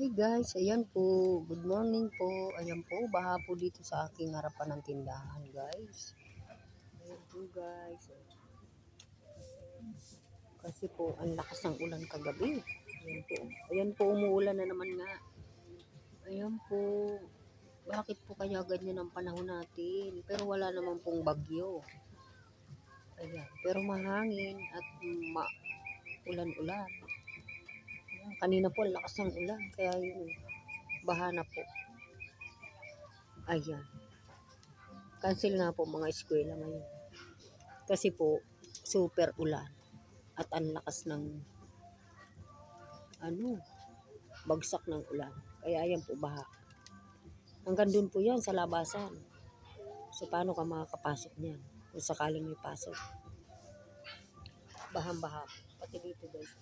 Hey guys, ayan po. Good morning po. Ayan po, baha po dito sa aking harapan ng tindahan guys. Ayan po guys. Kasi po, ang lakas ng ulan kagabi. Ayan po. Ayan po, umuulan na naman nga. Ayan po. Bakit po kaya ganyan ang panahon natin? Pero wala naman pong bagyo. Ayan. Pero mahangin at ma ulan-ulan. Kanina po, lakas ng ulan. Kaya yun, baha na po. Ayan. Cancel nga po mga eskwela ngayon. Kasi po, super ulan. At ang lakas ng ano, bagsak ng ulan. Kaya ayan po, baha. Hanggang dun po yan sa labasan. So, paano ka makakapasok niyan? Kung sakaling may pasok. Bahang-baha. Pati dito guys.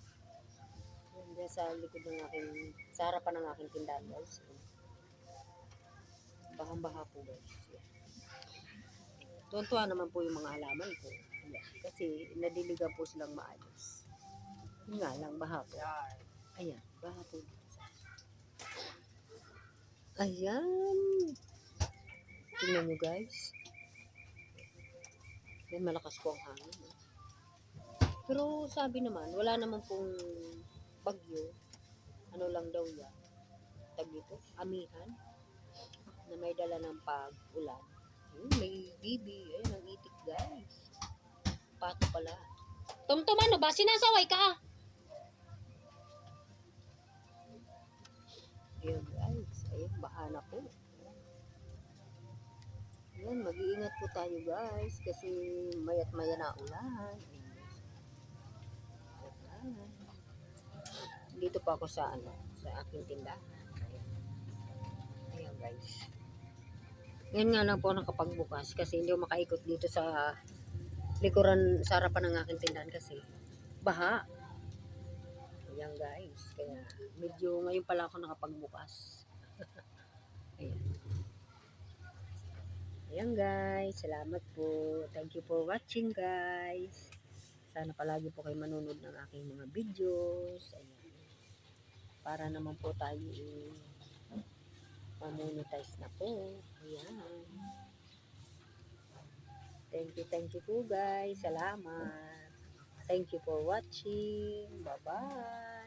Yan dyan sa likod ng aking, sa harapan ng aking tindahan guys. Bahang-baha po guys. Tuwan-tuwa naman po yung mga halaman ko. Kasi nadiligan po silang maayos. Yun nga lang, baha po. Ayan, baha po. Ayan. Tingnan nyo guys. Yan, malakas po ang hangin. Pero sabi naman, wala naman pong bagyo. Ano lang daw yan. Tag dito, amihan. Na may dala ng pag-ulan. Ayun, may bibi. Ayun, ang itik guys. Pato pala. Tumtum ano ba? Sinasaway ka? Ayun guys. Ayun, bahana po. Ayan, mag-iingat po tayo guys. Kasi mayat maya na ulan. Ayan, guys. Ulan. Dito pa ako sa ano, sa aking tindahan. Ayan. Ayan guys. Ngayon nga lang po nakapagbukas kasi hindi ako makaikot dito sa likuran sa harapan ng aking tindahan kasi baha. Ayan guys. Kaya medyo ngayon pala ako nakapagbukas. Ayan. Ayan guys. Salamat po. Thank you for watching guys. Sana palagi po kayo manonood ng aking mga videos. Ayan. Para naman po tayo mamonetize na po. Ayan. Thank you, thank you po guys. Salamat. Thank you for watching. Bye-bye.